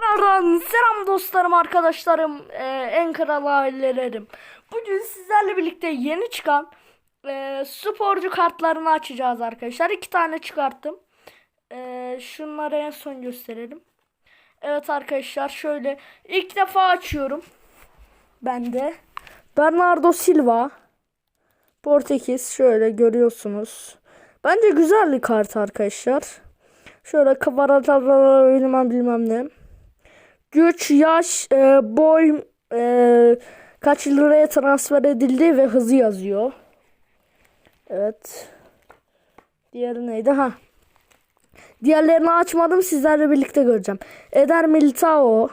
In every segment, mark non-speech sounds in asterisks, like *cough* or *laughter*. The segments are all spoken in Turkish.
Tekrardan selam dostlarım, arkadaşlarım, e, en kral ailelerim. Bugün sizlerle birlikte yeni çıkan e, sporcu kartlarını açacağız arkadaşlar. İki tane çıkarttım. E, şunları en son gösterelim. Evet arkadaşlar şöyle ilk defa açıyorum. Ben de Bernardo Silva. Portekiz şöyle görüyorsunuz. Bence güzel bir kart arkadaşlar. Şöyle kabaratalar bilmem bilmem ne. Güç, yaş, e, boy, e, kaç liraya transfer edildi ve hızı yazıyor. Evet. Diğeri neydi? Ha. Diğerlerini açmadım. Sizlerle birlikte göreceğim. Eder Militao.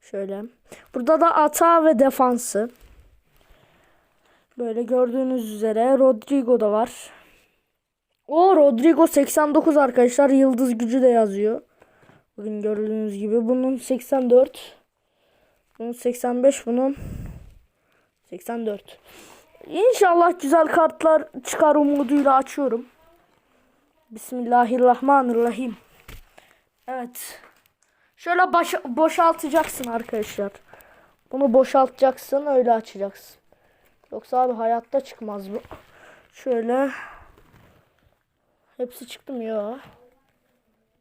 Şöyle. Burada da ata ve defansı. Böyle gördüğünüz üzere Rodrigo da var. O Rodrigo 89 arkadaşlar. Yıldız gücü de yazıyor. Bugün gördüğünüz gibi. Bunun 84. Bunun 85. Bunun 84. İnşallah güzel kartlar çıkar umuduyla açıyorum. Bismillahirrahmanirrahim. Evet. Şöyle baş, boşaltacaksın arkadaşlar. Bunu boşaltacaksın öyle açacaksın. Yoksa abi hayatta çıkmaz bu. Şöyle. Hepsi çıktı mı ya?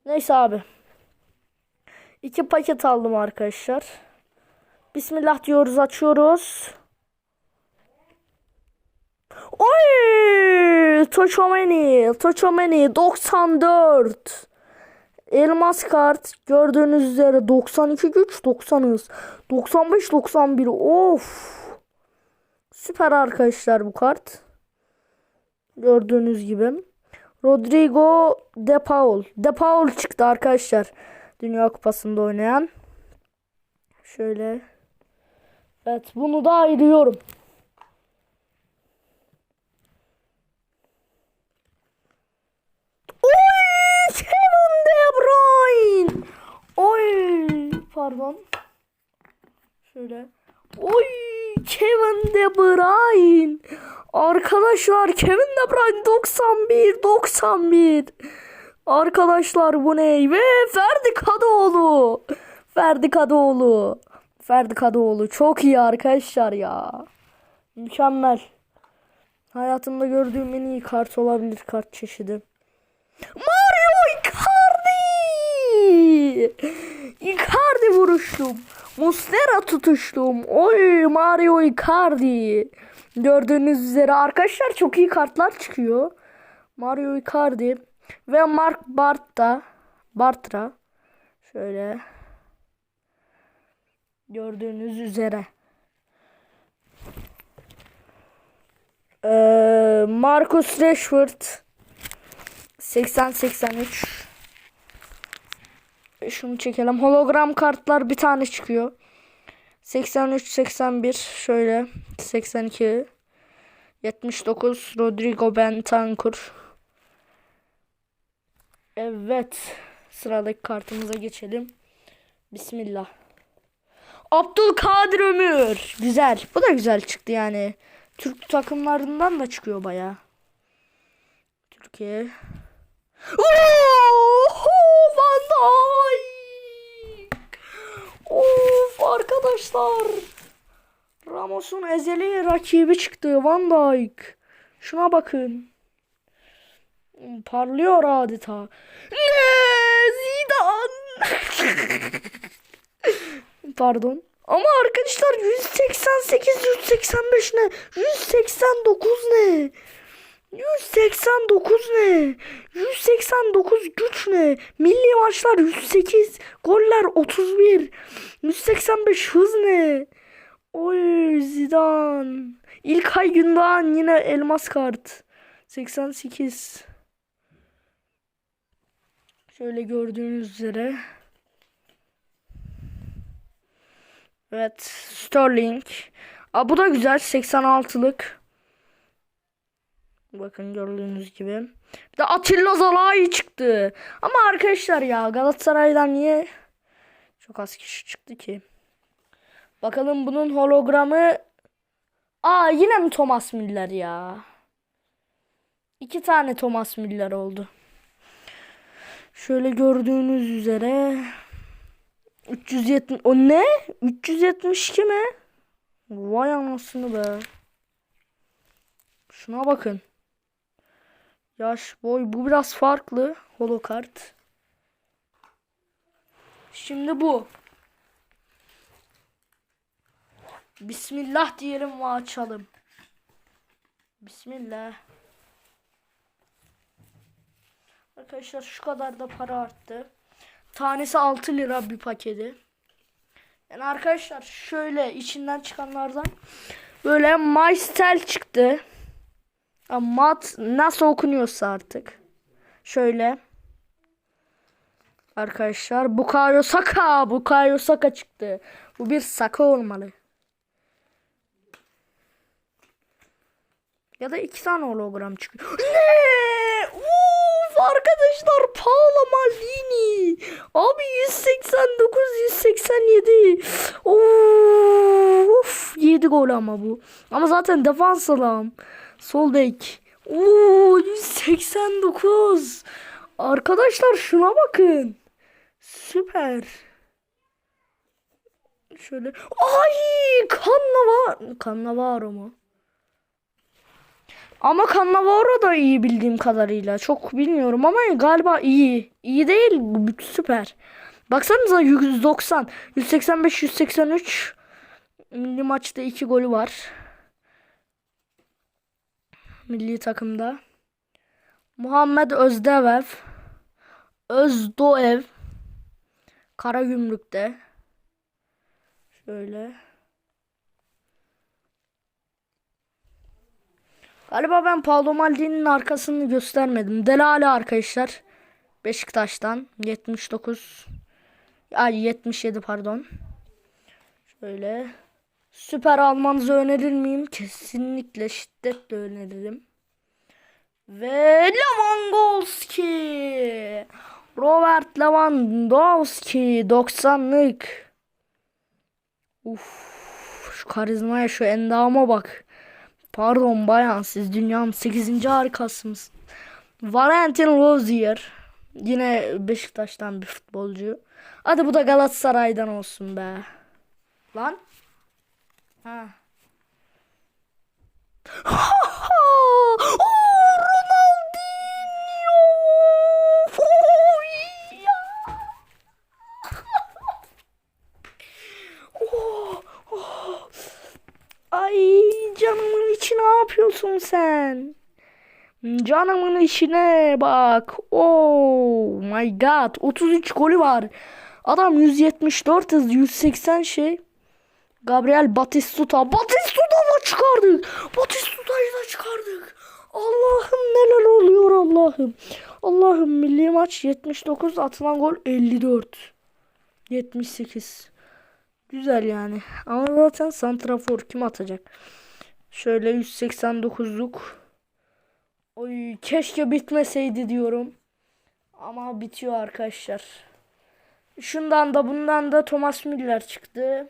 Neyse abi. İki paket aldım arkadaşlar. Bismillah diyoruz açıyoruz. Oy! Toçomeni, Toçomeni 94. Elmas kart gördüğünüz üzere 92 güç 90 hız 95 91 of süper arkadaşlar bu kart gördüğünüz gibi Rodrigo De Paul De Paul çıktı arkadaşlar Dünya Kupası'nda oynayan şöyle evet bunu da ayırıyorum Oy! Kevin De Bruyne. Oy! Pardon. Şöyle. Oy! Kevin De Bruyne. Arkadaşlar Kevin De Bruyne 91 91. Arkadaşlar bu ne? Ve Ferdi Kadıoğlu. Ferdi Kadıoğlu. Ferdi Kadıoğlu çok iyi arkadaşlar ya. Mükemmel. Hayatımda gördüğüm en iyi kart olabilir kart çeşidi. Mario Icardi! Icardi vuruştum. Muslera tutuştum. Oy Mario Icardi. Gördüğünüz üzere arkadaşlar çok iyi kartlar çıkıyor. Mario Icardi ve Mark Bartra. Bartra. Şöyle. Gördüğünüz üzere. Ee, Marcus Rashford. 80-83. Şunu çekelim. Hologram kartlar bir tane çıkıyor. 83-81 şöyle 82 79 Rodrigo Bentancur Evet sıradaki kartımıza geçelim Bismillah Abdülkadir Ömür Güzel bu da güzel çıktı yani Türk takımlarından da çıkıyor baya Türkiye Oho, Van Dijk. Of arkadaşlar. Ramos'un ezeli rakibi çıktı Van Dijk. Şuna bakın. Parlıyor adeta. Ne? Zidane. Pardon. Ama arkadaşlar 188 185 ne? 189 ne? 189 ne? 189 güç ne? Milli maçlar 108, goller 31, 185 hız ne? Oy Zidane. İlkay Gündoğan yine elmas kart. 88. Şöyle gördüğünüz üzere. Evet, Sterling. Aa, bu da güzel 86'lık. Bakın gördüğünüz gibi. Bir de Atilla Zalai çıktı. Ama arkadaşlar ya Galatasaray'dan niye çok az kişi çıktı ki? Bakalım bunun hologramı. Aa yine mi Thomas Müller ya? İki tane Thomas Müller oldu. Şöyle gördüğünüz üzere 370 o ne? 372 mi? Vay anasını be. Şuna bakın. Yaş, boy bu biraz farklı. Holokart. Şimdi bu. Bismillah diyelim ve açalım. Bismillah. Arkadaşlar şu kadar da para arttı. Tanesi 6 lira bir paketi. Yani arkadaşlar şöyle içinden çıkanlardan böyle Maistel çıktı. Mat nasıl okunuyorsa artık. Şöyle. Arkadaşlar Bukayo Saka. Bukayo Saka çıktı. Bu bir Saka olmalı. Ya da iki tane hologram çıkıyor. *gasps* Ne? Uf arkadaşlar Paolo Maldini. Abi 189 187. Of 7 gol ama bu. Ama zaten defans adam. Sol bek. Oo 189. Arkadaşlar şuna bakın. Süper. Şöyle. Ay Cannavaro. Cannavaro mu? Ama Cannavaro da iyi bildiğim kadarıyla. Çok bilmiyorum ama galiba iyi. İyi değil süper. Baksanıza 190, 185, 183 milli maçta 2 golü var. Milli takımda. Muhammed Özdevev. Özdoev. Karagümrük'te. Şöyle. Galiba ben Paolo Maldini'nin arkasını göstermedim. Delali arkadaşlar. Beşiktaş'tan 79 ay 77 pardon. Şöyle süper almanızı önerir miyim? Kesinlikle şiddetle öneririm. Ve Lewandowski. Robert Lewandowski 90'lık. Uf, şu karizmaya şu endama bak. Pardon bayan siz dünyanın 8. harikasınız. Valentin Rozier. Yine Beşiktaş'tan bir futbolcu. Hadi bu da Galatasaray'dan olsun be. Lan. Ha ha! Oo, Ronaldinho! Oy ya! Oh, oh. Ay canımın içi ne yapıyorsun sen? Canımın içine bak. Oh my god. 33 golü var. Adam 174 hız 180 şey. Gabriel Batistuta. Batistuta'yı da çıkardık. Batistuta'yı da çıkardık. Allah'ım neler oluyor Allah'ım. Allah'ım milli maç 79 atılan gol 54. 78. Güzel yani. Ama zaten santrafor kim atacak? Şöyle 189'luk. Oy keşke bitmeseydi diyorum. Ama bitiyor arkadaşlar. Şundan da bundan da Thomas Müller çıktı.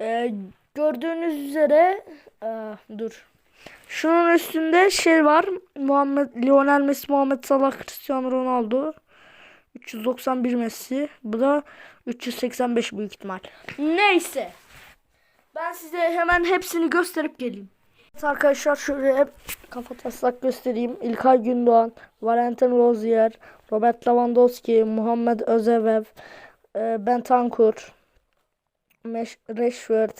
Ee, gördüğünüz üzere Aa, dur. Şunun üstünde şey var. Muhammed Lionel Messi, Muhammed Salah, Cristiano Ronaldo. 391 Messi. Bu da 385 büyük ihtimal. Neyse. Ben size hemen hepsini gösterip geleyim. Arkadaşlar şöyle hep kafa taslak göstereyim. İlkay Gündoğan, Valentin Rozier, Robert Lewandowski, Muhammed Özevev, e, Bentancur, Meş Rashford,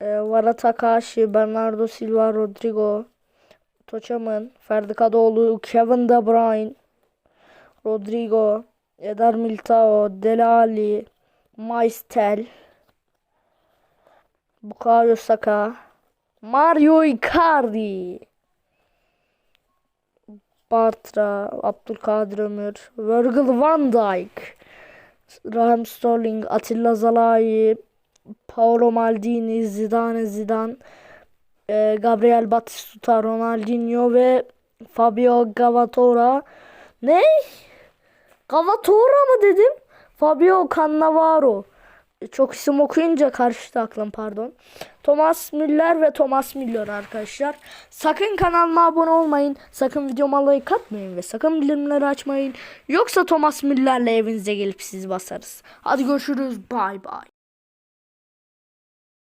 e, Vara Takashi, Bernardo Silva, Rodrigo, Toçaman, Ferdi Kadıoğlu, Kevin De Bruyne, Rodrigo, Eder Militao, Dele Alli, Maistel, Bukayo Saka, Mario Icardi, Bartra, Abdülkadir Ömür, Virgil van Dijk, Raheem Sterling, Atilla Zalai, Paolo Maldini, Zidane Zidane, e, Gabriel Batistuta, Ronaldinho ve Fabio Gavatora. Ne? Gavatora mı dedim? Fabio Cannavaro. Çok isim okuyunca karıştı aklım pardon. Thomas Müller ve Thomas Müller arkadaşlar. Sakın kanalıma abone olmayın. Sakın videoma like atmayın ve sakın bildirimleri açmayın. Yoksa Thomas Müller'le evinize gelip sizi basarız. Hadi görüşürüz. Bay bay.